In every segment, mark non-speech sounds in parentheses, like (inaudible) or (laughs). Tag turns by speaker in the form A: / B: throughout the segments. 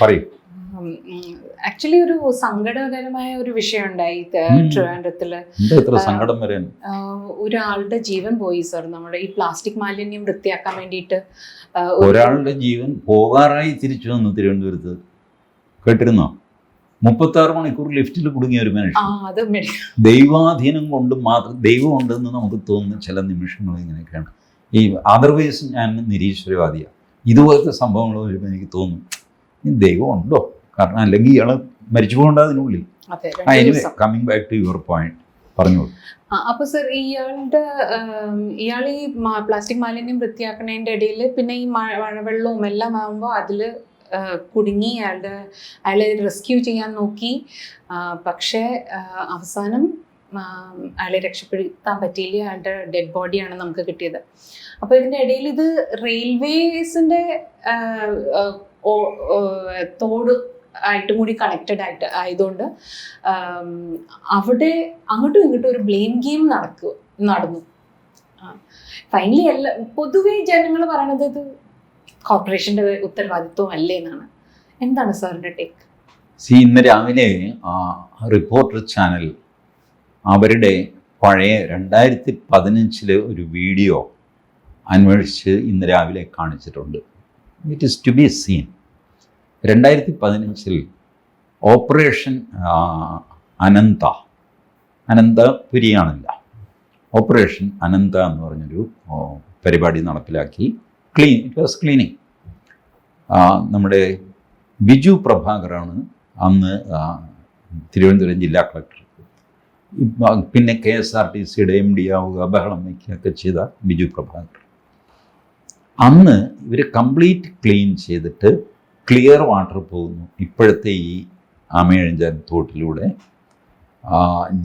A: പറയൂ
B: ആക്ച്വലി (laughs) ഒരു സങ്കടകരമായ ഒരു വിഷയം ഉണ്ടായി.
A: ട്രിവാൻഡ്രത്തിൽ. സങ്കടം
B: ഒരാളുടെ ജീവൻ പോയി സർ നമ്മുടെ ഈ പ്ലാസ്റ്റിക് മാലിന്യം വൃത്തിയാക്കാൻ വേണ്ടിയിട്ട്
A: ഒരാളുടെ ജീവൻ പോകാറായി തിരിച്ചു വന്നു തിരുവനന്തപുരത്ത്. കേട്ടിരുന്നോ? മുപ്പത്തി ആറ് മണിക്കൂർ ലിഫ്റ്റിൽ കുടുങ്ങിയ ഒരു മനുഷ്യൻ. ദൈവാധീനം കൊണ്ട് മാത്രം ദൈവം ഉണ്ടെന്ന് നമുക്ക് തോന്നുന്ന ചില നിമിഷങ്ങൾ ഇങ്ങനെയൊക്കെയാണ്. ഈ അതർവൈസ് ഞാൻ നിരീശ്വരവാദിയാണ്. ഇതുപോലത്തെ സംഭവങ്ങൾ വരുമ്പോൾ എനിക്ക് തോന്നും ഇനി ദൈവം ഉണ്ടോ? കാരണം അല്ലെങ്കിൽ ഇയാൾ മരിച്ചു പോകേണ്ട അതിനുള്ളിൽ. Coming back to your point പറഞ്ഞോളൂ.
B: ആ, അപ്പൊ സർ ഇയാളുടെ ഇയാൾ ഈ പ്ലാസ്റ്റിക് മാലിന്യം വൃത്തിയാക്കുന്നതിന്റെ ഇടയിൽ പിന്നെ ഈ മഴ മഴവെള്ളവും എല്ലാം ആകുമ്പോൾ അതിൽ കുടുങ്ങി അയാളുടെ അയാളെ റെസ്ക്യൂ ചെയ്യാൻ നോക്കി. പക്ഷേ അവസാനം അയാളെ രക്ഷപ്പെടുത്താൻ പറ്റിയില്ല അയാളുടെ ഡെഡ് ബോഡിയാണ് നമുക്ക് കിട്ടിയത്. അപ്പോൾ ഇതിന്റെ ഇടയിൽ ഇത് റെയിൽവേസിന്റെ തോട് ആയിട്ടും കൂടി കണക്റ്റഡ് ആയിട്ട് ആയതുകൊണ്ട് അവിടെ അങ്ങോട്ടും ഇങ്ങോട്ടും ഒരു ബ്ലെയിം ഗെയിം നടക്കുക നടന്നു. ഫൈനലി എല്ലാ പൊതുവെ ജനങ്ങൾ പറയണത് ഇത് കോർപ്പറേഷന്റെ ഉത്തരവാദിത്വം അല്ലേ എന്നാണ്. എന്താണ് സാറിന്റെ ടേക്ക്
A: സി ഇന്ന് രാവിലെ റിപ്പോർട്ടർ ചാനൽ അവരുടെ പഴയ രണ്ടായിരത്തി പതിനഞ്ചിലെ ഒരു വീഡിയോ അന്വേഷിച്ച് ഇന്ന് രാവിലെ കാണിച്ചിട്ടുണ്ട്. It is to be seen രണ്ടായിരത്തി പതിനഞ്ചിൽ ഓപ്പറേഷൻ അനന്ത അനന്ത അനന്തപുരിയാണല്ല ഓപ്പറേഷൻ അനന്ത എന്ന് പറഞ്ഞൊരു പരിപാടി നടപ്പിലാക്കി. ക്ലീൻ ഇറ്റ് വാസ് ക്ലീനിങ് നമ്മുടെ ബിജു പ്രഭാകറാണ് അന്ന് തിരുവനന്തപുരം ജില്ലാ കളക്ടർ പിന്നെ കെ എസ് ആർ ടി സിയുടെ എം ഡി ആവുക ബഹളം വയ്ക്കുകയൊക്കെ ചെയ്ത ബിജു പ്രഭാകർ. അന്ന് ഇവർ കംപ്ലീറ്റ് ക്ലീൻ ചെയ്തിട്ട് ക്ലിയർ വാട്ടർ പോകുന്നു. ഇപ്പോഴത്തെ ഈ ആമയഴഞ്ചാൻ തോട്ടിലൂടെ.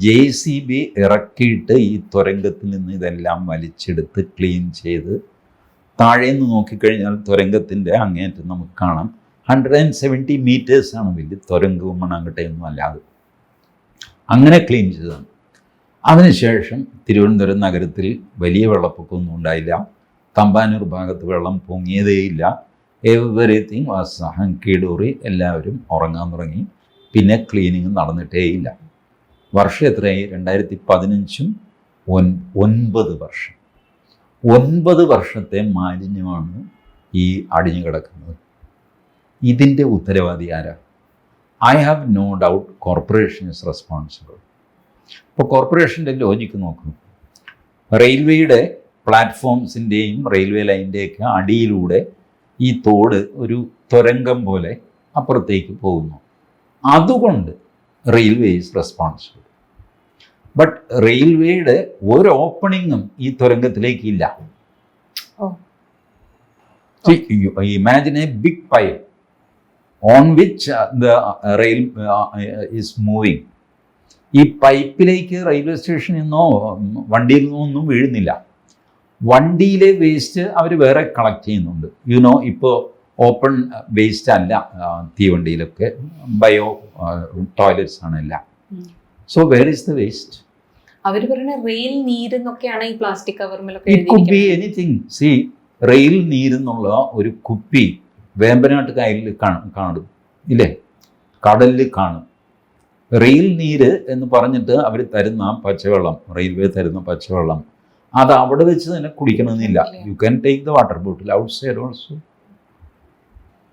A: ജെ സി ബി ഇറക്കിയിട്ട് ഈ തുരങ്കത്തിൽ നിന്ന് ഇതെല്ലാം വലിച്ചെടുത്ത് ക്ലീൻ ചെയ്ത് താഴേന്ന് നോക്കിക്കഴിഞ്ഞാൽ തുരങ്കത്തിന്റെ അങ്ങേറ്റം നമുക്ക് കാണാം. ഹൺഡ്രഡ് ആൻഡ് സെവന്റി മീറ്റേഴ്സാണ് വലിയ തുരങ്കവും മണ്ണാങ്കട്ടയൊന്നും അല്ലാതെ. അങ്ങനെ ക്ലീൻ ചെയ്തതാണ്. അതിനുശേഷം തിരുവനന്തപുരം നഗരത്തിൽ വലിയ വെള്ളപ്പൊക്കമൊന്നും ഉണ്ടായില്ല. തമ്പാനൂർ ഭാഗത്ത് വെള്ളം പൊങ്ങിയതേയില്ല. എവറിത്തിങ് വാസ് കീടൂറി എല്ലാവരും ഉറങ്ങാൻ തുടങ്ങി. പിന്നെ ക്ലീനിങ് നടന്നിട്ടേയില്ല. വർഷം എത്രയായി? രണ്ടായിരത്തി പതിനഞ്ചും ഒൻ ഒൻപത് വർഷം. ഒൻപത് വർഷത്തെ മാലിന്യമാണ് ഈ അടിഞ്ഞു കിടക്കുന്നത് ഇതിന്റെ ഉത്തരവാദി ആരാ? I have no doubt corporation is responsible ഇപ്പോൾ കോർപ്പറേഷന്റെ ലോജിക്ക് നോക്കണം. റെയിൽവേയുടെ പ്ലാറ്റ്ഫോംസിന്റെയും റെയിൽവേ ലൈനിന്റെയൊക്കെ അടിയിലൂടെ ഈ തോട് ഒരു തുരങ്കം പോലെ അപ്പുറത്തേക്ക് പോകുന്നു. അതുകൊണ്ട് റെയിൽവേ ഈസ് റെസ്പോൺസിബിൾ ബട്ട് റെയിൽവേയുടെ ഒരു ഓപ്പണിങ്ങും ഈ
B: തുരങ്കത്തിലേക്കില്ല.
A: Imagine a big pipe on which the rail is moving ഈ പൈപ്പിലേക്ക് റെയിൽവേ സ്റ്റേഷനിൽ നിന്നോ വണ്ടിയിൽ നിന്നോ ഒന്നും വീഴുന്നില്ല. വണ്ടിയിലെ വേസ്റ്റ് അവർ വേറെ കളക്ട് ചെയ്യുന്നുണ്ട്. യുനോ ഇപ്പോൾ ഓപ്പൺ വേസ്റ്റ് അല്ല തീവണ്ടിയിലൊക്കെ. ബയോ ടോയ്ലറ്റ്സ് ആണ് എല്ലാം. So where is the waste
B: അവർ പറയുന്ന റെയിൽ നീര് എന്നൊക്കെയാണ് ഈ പ്ലാസ്റ്റിക് കവർമിലൊക്കെ
A: സി റെയിൽ നീരെന്നുള്ള ഒരു കുപ്പി വേമ്പനാട്ട് കായലിൽ കാണും കാണും. ഇല്ലേ? കടലിൽ കാണും. റെയിൽ നീര് എന്ന് പറഞ്ഞിട്ട് അവർ തരുന്ന പച്ചവെള്ളം റെയിൽവേ തരുന്ന പച്ചവെള്ളം അത് അവിടെ വെച്ച് തന്നെ കുടിക്കണമെന്നില്ല. You can take the water bottle out side also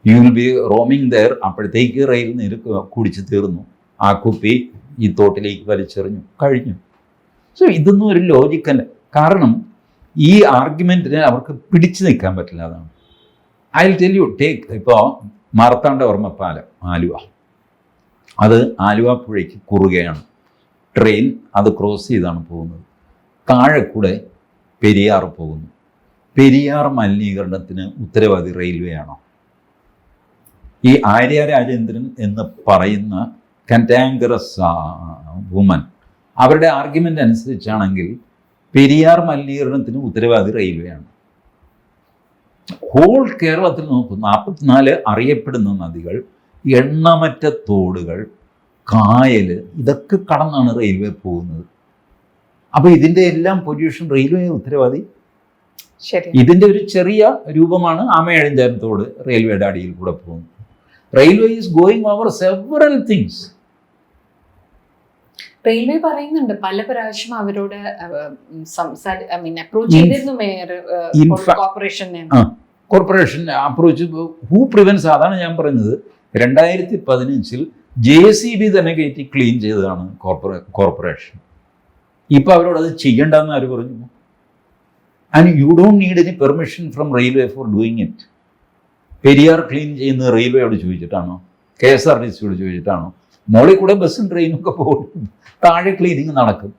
A: you will be roaming there അപ്പോഴത്തേക്ക് റെയിൽ നീര് കുടിച്ച് തീർന്നു. ആ കുപ്പി ഈ തോട്ടിലേക്ക് വലിച്ചെറിഞ്ഞു. കഴിഞ്ഞു. സോ ഇതൊന്നും ഒരു ലോജിക്കല്ല കാരണം ഈ ആർഗ്യുമെന്റിനെ അവർക്ക് പിടിച്ചു നിൽക്കാൻ പറ്റില്ല അതാണ്. ഐ ടെൽ യു ടേക്ക് ഇപ്പോൾ മാർത്താണ്ഡ ഓർമ്മപ്പാലം ആലുവ. അത് ആലുവ പുഴയ്ക്ക് കുറുകയാണ്. ട്രെയിൻ അത് ക്രോസ് ചെയ്താണ് പോകുന്നത്. താഴെ കൂടെ പെരിയാർ പോകുന്നു. പെരിയാർ മലിനീകരണത്തിന് ഉത്തരവാദി റെയിൽവേ ആണോ? ഈ ആര്യ രാജേന്ദ്രൻ എന്ന് പറയുന്ന കന്റാങ്കറസ് വുമൻ അവരുടെ ആർഗ്യുമെന്റ് അനുസരിച്ചാണെങ്കിൽ പെരിയാർ മലിനീകരണത്തിന് ഉത്തരവാദി റെയിൽവേ ആണ്. ഹോൾ കേരളത്തിൽ നോക്കും നാൽപ്പത്തിനാല് അറിയപ്പെടുന്ന നദികൾ എണ്ണമറ്റ തോടുകൾ കായൽ ഇതൊക്കെ കടന്നാണ് റെയിൽവേ പോകുന്നത്. അപ്പോൾ ഇതിന്റെ എല്ലാം പൊല്യൂഷൻ റെയിൽവേ ഉത്തരവാദി? ഇതിന്റെ ഒരു ചെറിയ രൂപമാണ് ആമയഴഞ്ചാരത്തോട് റെയിൽവേയുടെ അടിയിൽ കൂടെ പോകുന്നത്. Railway is going over several things
B: railway പറയുന്നുണ്ട് പല പ്രാവശ്യം അവരോട് സംസാരി ഐ മീൻ അപ്രോച്ച് ചെയ്തിരുന്നു മേയർ കോർപ്പറേഷനെ
A: കോർപ്പറേഷൻ അപ്രോച്ച് ഹൂ പ്രിവെൻസ് അതാണ് ഞാൻ പറഞ്ഞത് രണ്ടായിരത്തി പതിനഞ്ചിൽ ജെ സി ബി തന്നെ കയറ്റി ക്ലീൻ ചെയ്തതാണ് കോർപ്പറേ കോർപ്പറേഷൻ ഇപ്പം അവരോട് അത് ചെയ്യണ്ടെന്ന് ആര് പറഞ്ഞു? And you don't need any permission from railway for doing it Periyar clean ചെയ്യുന്നത് റെയിൽവേയോട് ചോദിച്ചിട്ടാണോ? കെ എസ് ആർ ടി സിയോട് ചോദിച്ചിട്ടാണോ? മോളിൽ കൂടെ ബസ്സും ട്രെയിനും ഒക്കെ പോകും. താഴെ ക്ലീനിങ് നടക്കും.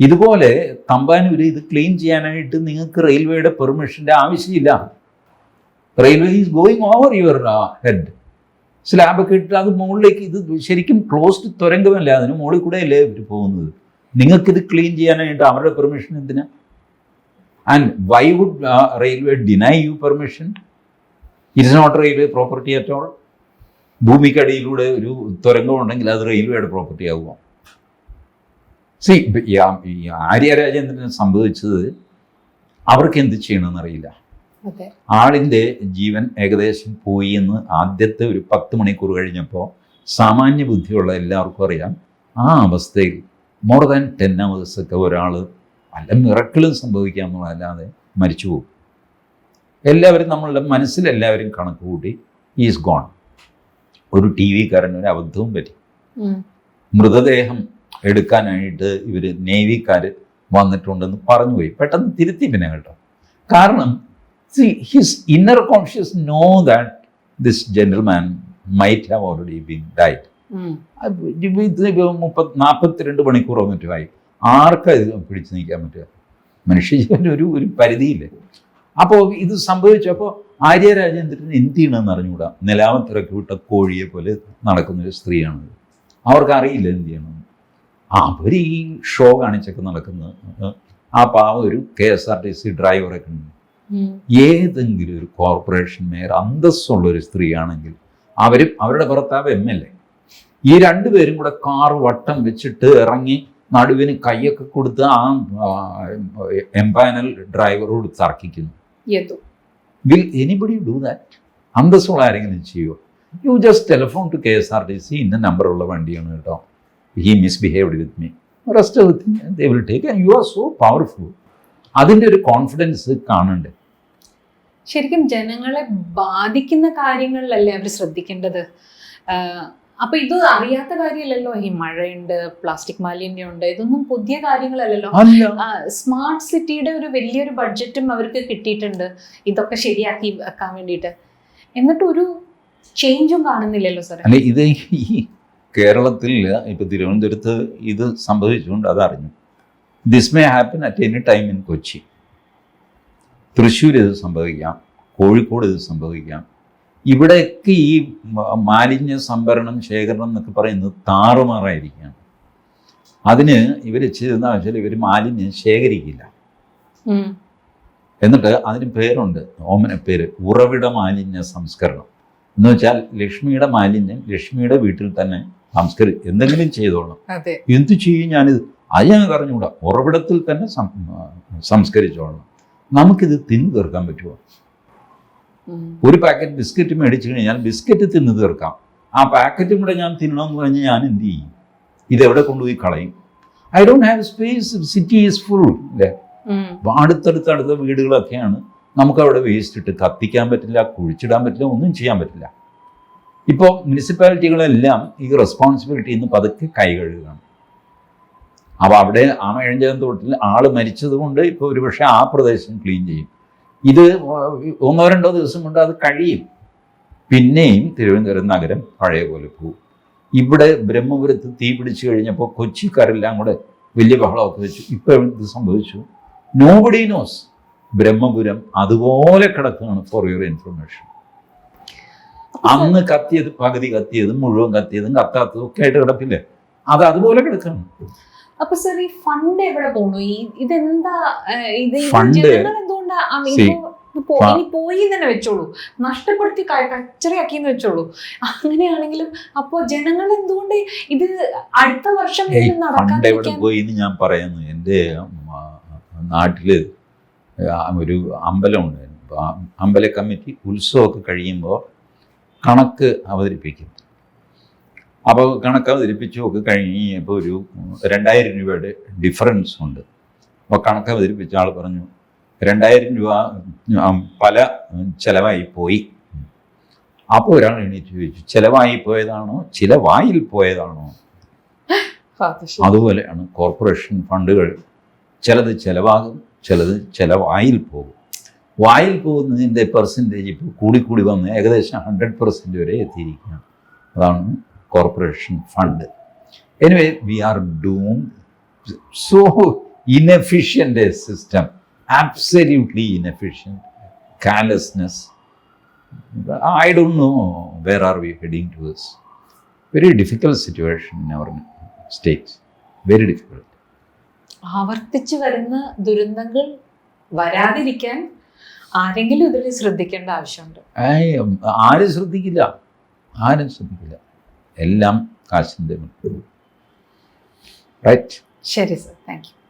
A: ഇതുപോലെ തമ്പാനൂര് ഇത് ക്ലീൻ ചെയ്യാനായിട്ട് നിങ്ങൾക്ക് റെയിൽവേയുടെ പെർമിഷന്റെ ആവശ്യമില്ല. Railway is going over your head സ്ലാബൊക്കെ ഇട്ട് അത് മുകളിലേക്ക് ഇത് ശരിക്കും ക്ലോസ്ഡ് തുരങ്കമല്ല അതിന് മുകളിൽ കൂടെ അല്ലേ ഇവർ പോകുന്നത് നിങ്ങൾക്കിത് ക്ലീൻ ചെയ്യാനായിട്ട് അവരുടെ പെർമിഷൻ എന്തിനാ? And why would railway deny you permission it's not railway property at all ഭൂമിക്കടിയിലൂടെ ഒരു തുരങ്കം ഉണ്ടെങ്കിൽ അത് റെയിൽവേയുടെ പ്രോപ്പർട്ടി ആകുമോ സി ആര്യ രാജേന്ദ്രനെ സംഭവിച്ചത് അവർക്ക് എന്ത് ചെയ്യണമെന്നറിയില്ല
B: അറിയില്ല.
A: ആളിന്റെ ജീവൻ ഏകദേശം പോയി എന്ന് ആദ്യത്തെ ഒരു പത്ത് മണിക്കൂർ കഴിഞ്ഞപ്പോൾ സാമാന്യ ബുദ്ധിയുള്ള എല്ലാവർക്കും അറിയാം. ആ അവസ്ഥയിൽ മോർ ദാൻ ടെൻ അവേഴ്സ് ഒക്കെ ഒരാൾ പല മിറക്കിളും സംഭവിക്കാമെന്നുള്ളതല്ലാതെ മരിച്ചു പോകും. എല്ലാവരും നമ്മളുടെ മനസ്സിലെല്ലാവരും കണക്ക് കൂട്ടി ഈസ് ഗോൺ ഒരു ടി വിക്കാരന് ഒരു അബദ്ധവും പറ്റി. മൃതദേഹം എടുക്കാനായിട്ട് ഇവർ നേവിക്കാർ വന്നിട്ടുണ്ടെന്ന് പറഞ്ഞു പോയി പെട്ടെന്ന് തിരുത്തി പിന്നെ കേട്ടോ. കാരണം see his inner conscious know that this gentleman might have already been died
B: ഉം.
A: ഇത് മുപ്പത് നാൽപ്പത്തിരണ്ട് മണിക്കൂറോ മറ്റുമായി ആർക്കും പിടിച്ചു നീക്കാൻ പറ്റുക? മനുഷ്യജീവന് ഒരു ഒരു പരിധിയില്ലേ? അപ്പോൾ ഇത് സംഭവിച്ചപ്പോൾ ആര്യ രാജേന്ദ്രൻ എന്ത് ചെയ്യണമെന്ന് അറിഞ്ഞുകൂടാ നിലാവത്തിറക്കി വിട്ട കോഴിയെ പോലെ നടക്കുന്ന ഒരു സ്ത്രീയാണത് അവർക്ക് അറിയില്ല എന്ത് ചെയ്യണം അവർ ഈ ഷോ കാണിച്ചൊക്കെ നടക്കുന്നത് ആ പാവ ഒരു K S R T C ഡ്രൈവറൊക്കെ ഉണ്ട് ഏതെങ്കിലും ഒരു കോർപ്പറേഷൻ മേയർ അന്തസ്സുള്ള ഒരു സ്ത്രീയാണെങ്കിൽ അവരും അവരുടെ ഭർത്താവ് എം എൽ എ ഈ രണ്ടുപേരും കൂടെ കാർ വട്ടം വെച്ചിട്ട് ഇറങ്ങി നടുവിന് കൈയൊക്കെ കൊടുത്ത് ആ എംപാനൽ ഡ്രൈവറോട് തർക്കിക്കുന്നു
B: Yadu
A: will anybody do that അന്തസ്സുള്ള ആരെങ്കിലും ചെയ്യുമോ you just telephone to K S R T C ഇന്ന നമ്പറുള്ള വണ്ടിയാണ് കേട്ടോ. He misbehaved with me rest they will take you are so powerful അതിന്റെ ഒരു കോൺഫിഡൻസ് കാണുന്നുണ്ട്
B: ശരിക്കും ജനങ്ങളെ ബാധിക്കുന്ന കാര്യങ്ങളിലല്ലേ അവർ ശ്രദ്ധിക്കേണ്ടത്? അപ്പൊ ഇത് അറിയാത്ത കാര്യമല്ലല്ലോ ഈ മഴയുണ്ട് പ്ലാസ്റ്റിക് മാലിന്യം ഉണ്ട് ഇതൊന്നും പുതിയ കാര്യങ്ങളല്ലല്ലോ. സ്മാർട്ട് സിറ്റിയുടെ ഒരു വലിയൊരു ബഡ്ജറ്റും അവർക്ക് കിട്ടിയിട്ടുണ്ട്. ഇതൊക്കെ ശരിയാക്കി വെക്കാൻ വേണ്ടിയിട്ട്. എന്നിട്ട് ഒരു ചേഞ്ചും കാണുന്നില്ലല്ലോ സാറേ
A: അല്ല ഇത് ഈ കേരളത്തിൽ ഇപ്പൊ തിരുവനന്തപുരത്ത് ഇത് സംഭവിച്ചുകൊണ്ട് അതറിഞ്ഞു this may happen at any time in Kochi Thrissur ഇത് സംഭവിക്കാം. കോഴിക്കോട് ഇത് സംഭവിക്കാം. ഇവിടെയൊക്കെ ഈ മാലിന്യ സംഭരണം ശേഖരണം എന്നൊക്കെ പറയുന്നത് താറുമാറായിരിക്കുകയാണ്. അതിന് ഇവർ ചെയ്തെന്ന് വെച്ചാൽ ഇവർ മാലിന്യം ശേഖരിക്കില്ല. എന്നിട്ട് അതിന് പേരുണ്ട്. ഓമന പേര്. ഉറവിട മാലിന്യ സംസ്കരണം. എന്ന് വെച്ചാൽ ലക്ഷ്മിയുടെ മാലിന്യം ലക്ഷ്മിയുടെ വീട്ടിൽ തന്നെ സംസ്കരി എന്തെങ്കിലും
B: ചെയ്തോളണം.
A: എന്തു ചെയ്യും ഞാനിത്? അത് ഞാൻ അറിഞ്ഞുകൂടാ. ഉറവിടത്തിൽ തന്നെ സംസ്കരിച്ചോളണം. നമുക്കിത് തിന്നു തീർക്കാൻ പറ്റുമോ. ഒരു പാക്കറ്റ് ബിസ്ക്കറ്റ് മേടിച്ചു കഴിഞ്ഞാൽ ബിസ്ക്കറ്റ് തിന്നു തീർക്കാം. ആ പാക്കറ്റും കൂടെ ഞാൻ തിന്നണമെന്ന് പറഞ്ഞ് ഞാൻ എന്ത് ചെയ്യും? ഇതെവിടെ കൊണ്ടുപോയി കളയും? I don't have space city is full അല്ലേ?
B: അടുത്തടുത്തടുത്ത
A: അപ്പോൾ അടുത്തടുത്ത അടുത്ത വീടുകളൊക്കെയാണ് നമുക്കവിടെ വേസ്റ്റ് ഇട്ട് കത്തിക്കാൻ പറ്റില്ല കുഴിച്ചിടാൻ പറ്റില്ല ഒന്നും ചെയ്യാൻ പറ്റില്ല. ഇപ്പോൾ മുനിസിപ്പാലിറ്റികളെല്ലാം ഈ റെസ്പോൺസിബിലിറ്റി ഇന്ന് പതുക്കെ കൈ കഴുകുകയാണ് അപ്പോൾ അവിടെ ആ മേഴഞ്ചകം തോട്ടിൽ ആൾ മരിച്ചത് കൊണ്ട് ഇപ്പോൾ ഒരുപക്ഷെ ആ പ്രദേശം ക്ലീൻ ചെയ്യും. ഇത് ഒന്നോ രണ്ടോ ദിവസം കൊണ്ട് അത് കഴിയും. പിന്നെയും തിരുവനന്തപുരം നഗരം പഴയ പോലെ പോകും ഇവിടെ ബ്രഹ്മപുരത്ത് തീ പിടിച്ചു കഴിഞ്ഞപ്പോൾ കൊച്ചിക്കാരെല്ലാം കൂടെ വലിയ ബഹളമൊക്കെ വെച്ചു. ഇപ്പോൾ ഇത് സംഭവിച്ചു. നോബഡി നോസ് ബ്രഹ്മപുരം അതുപോലെ കിടക്കുകയാണ് ഫോർ യുവർ ഇൻഫർമേഷൻ അന്ന് കത്തിയത് പകുതി കത്തിയതും മുഴുവൻ കത്തിയതും കത്താത്തതും ഒക്കെ ആയിട്ട് കിടപ്പില്ലേ? അത് അതുപോലെ കിടക്കുകയാണ്.
B: അപ്പൊ സർ ഈ ഫണ്ട് എവിടെ പോണു? ഈ ഇതെന്താ ഫണ്ട് ഇത് പോയി എന്ന് തന്നെ വെച്ചോളൂ. നഷ്ടപ്പെടുത്തി കച്ചറയാക്കി എന്ന് വെച്ചോളൂ. അങ്ങനെയാണെങ്കിലും അപ്പോ ജനങ്ങൾ എന്തുകൊണ്ട് ഇത് അടുത്ത വർഷം നടക്കാൻ
A: പോയി എന്ന് ഞാൻ പറയുന്നു. എന്റെ നാട്ടിൽ ഒരു അമ്പലമുണ്ട്. അമ്പല കമ്മിറ്റി ഉത്സവമൊക്കെ കഴിയുമ്പോൾ കണക്ക് അവതരിപ്പിക്കും. അപ്പോൾ കണക്ക് അവതരിപ്പിച്ചു ഒക്കെ കഴിഞ്ഞപ്പോൾ ഒരു രണ്ടായിരം രൂപയുടെ ഡിഫറൻസ് ഉണ്ട്. അപ്പോൾ കണക്ക് അവതരിപ്പിച്ച ആൾ പറഞ്ഞു രണ്ടായിരം രൂപ പല ചിലവായി പോയി. അപ്പോൾ ഒരാൾ എണീറ്റ് ചോദിച്ചു ചിലവായി പോയതാണോ? ചിലവായിൽ പോയതാണോ? അതുപോലെയാണ് കോർപ്പറേഷൻ ഫണ്ടുകൾ. ചിലത് ചിലവാകും ചിലത് ചിലവായിൽ പോകും. വായിൽ പോകുന്നതിന്റെ പെർസെന്റേജ് ഇപ്പോൾ കൂടി വന്ന് ഏകദേശം ഹൺഡ്രഡ് പെർസെന്റ് വരെ എത്തിയിരിക്കുകയാണ്. അതാണ് corporation fund. Anyway we are doom so inefficient system absolutely inefficient, carelessness I don't know where are we heading towards. Very difficult situation in our state. Very difficult.
B: ആവർത്തിച്ചു വരുന്ന ദുരന്തങ്ങൾ വരാതിരിക്കാൻ ആരെങ്കിലും ഇതിൽ ശ്രദ്ധിക്കേണ്ട ആവശ്യമുണ്ട്
A: ആരും ശ്രദ്ധിക്കില്ല ആരും ശ്രദ്ധിക്കില്ല എല്ലാം കാശിന്റെ റൈറ്റ്
B: ശരി സർ താങ്ക് യു